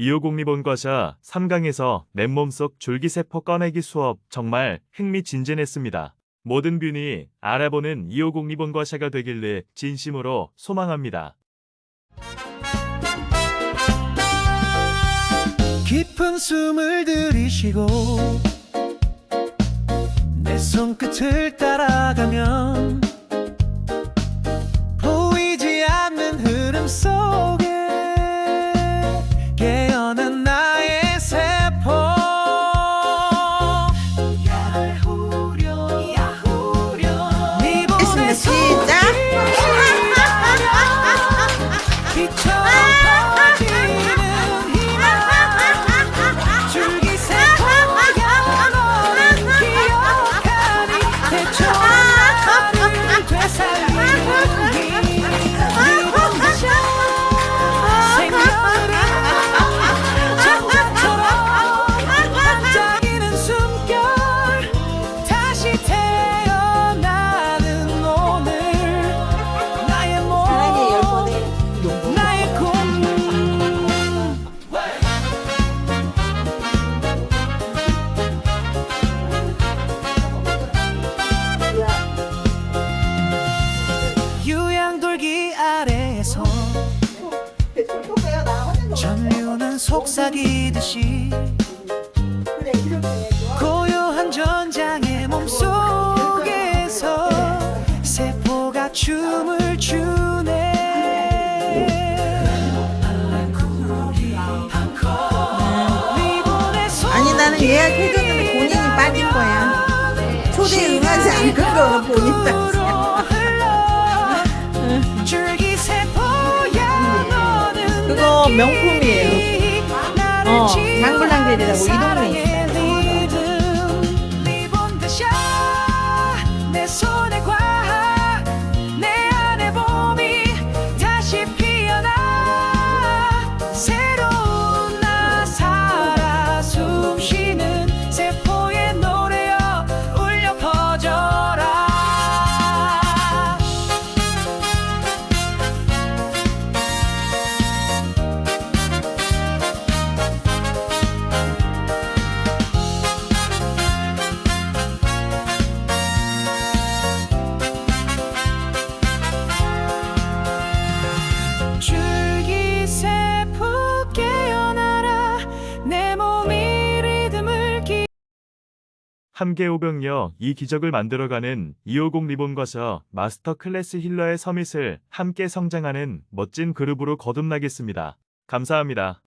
250 리본과샤 3강에서 맨몸 속 줄기세포 꺼내기 수업 정말 흥미진진했습니다. 모든 뷰니 알아보는 250 리본과샤가 되길래 진심으로 소망합니다. 깊은 숨을 들이쉬고 내 손끝을 따라가면 속삭이듯이 고요한 전장의 몸속에서 세포가 춤을 추네 아니 나는 예약해줬는데 본인이 빠진 거야. 초대에 응하지 않은 거는 본인 탓이야. 그거 명품이에요. 어, 장블랑젤이라고 이 동네에 있어요. 함께 오병여 이 기적을 만들어가는 250 리본과샤 마스터 클래스 힐러의 서밋을 함께 성장하는 멋진 그룹으로 거듭나겠습니다. 감사합니다.